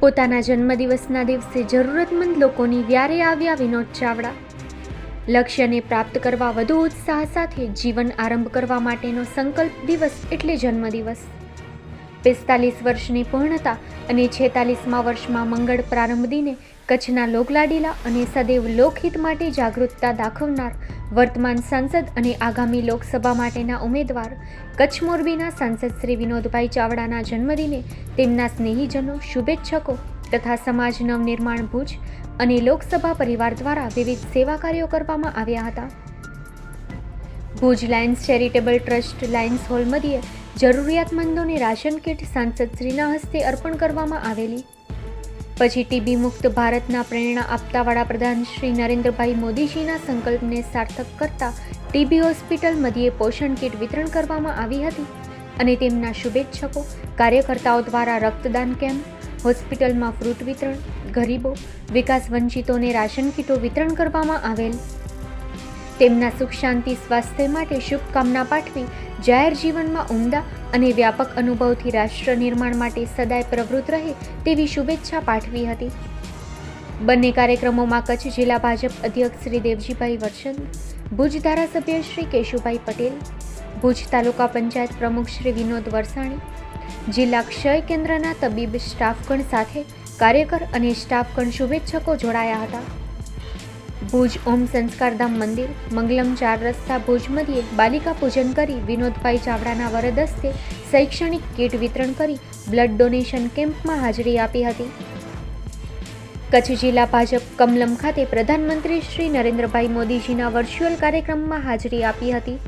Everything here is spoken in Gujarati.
પોતાના જન્મદિવસના દિવસે જરૂરતમંદ લોકોની વ્યારે આવ્યા વિનોદ ચાવડા. લક્ષ્યને પ્રાપ્ત કરવા વધુ ઉત્સાહ સાથે જીવન આરંભ કરવા માટેનો સંકલ્પ દિવસ એટલે જન્મદિવસ. પિસ્તાલીસ વર્ષની પૂર્ણતા અને છેતાલીસમા વર્ષમાં મંગળ પ્રારંભ દિને કચ્છના લોકલાડીલા અને સદૈવ લોકહિત માટે જાગૃતતા દાખવનાર વર્તમાન સાંસદ અને આગામી લોકસભા માટેના ઉમેદવાર કચ્છ મોરબીના સાંસદ શ્રી વિનોદભાઈ ચાવડાના જન્મદિને તેમના સ્નેહીજનો, શુભેચ્છકો તથા સમાજ નવનિર્માણ ભુજ અને લોકસભા પરિવાર દ્વારા વિવિધ સેવા કાર્યો કરવામાં આવ્યા હતા. Bhuj lions charitable trust lions hall મધ્યે જરૂરિયાતમંદોને રાશન કીટ સાંસદશ્રીના હસ્તે અર્પણ કરવામાં આવેલી. પછી ટીબી મુક્ત ભારતના પ્રેરણા આપતા વડાપ્રધાન શ્રી નરેન્દ્રભાઈ મોદીજીના સંકલ્પને સાર્થક કરતા ટીબી હોસ્પિટલ મધ્યે પોષણ કીટ વિતરણ કરવામાં આવી હતી અને તેમના શુભેચ્છકો, કાર્યકર્તાઓ દ્વારા રક્તદાન કેમ્પ, હોસ્પિટલમાં ફ્રૂટ વિતરણ, ગરીબો વિકાસ વંચિતોને રાશન કીટો વિતરણ કરવામાં આવેલ. તેમના સુખ, શાંતિ, સ્વાસ્થ્ય માટે શુભકામના પાઠવી જાહેર જીવનમાં ઉમદા અને વ્યાપક અનુભવથી રાષ્ટ્ર નિર્માણ માટે સદાય પ્રવૃત્ત રહે તેવી શુભેચ્છા પાઠવી હતી. બંને કાર્યક્રમોમાં કચ્છ જિલ્લા ભાજપ અધ્યક્ષ શ્રી દેવજીભાઈ વરચંદ ભુજ ધારાસભ્ય શ્રી કેશુભાઈ પટેલ, ભુજ તાલુકા પંચાયત પ્રમુખ શ્રી વિનોદ વરસાણી, જિલ્લા ક્ષય કેન્દ્રના તબીબ, સ્ટાફગણ સાથે કાર્યકર અને સ્ટાફગણ શુભેચ્છકો જોડાયા હતા. ભુજ ઓમ સંસ્કારધામ મંદિર, મંગલમ ચાર રસ્તા ભુજ મધ્યે બાલિકા પૂજન કરી વિનોદભાઈ ચાવડાના વરદ હસ્તે શૈક્ષણિક કીટ વિતરણ કરી બ્લડ ડોનેશન કેમ્પમાં હાજરી આપી હતી. કચ્છ જિલ્લા ભાજપ કમલમ ખાતે પ્રધાનમંત્રી શ્રી નરેન્દ્રભાઈ મોદીજીના વર્ચ્યુઅલ કાર્યક્રમમાં હાજરી આપી હતી.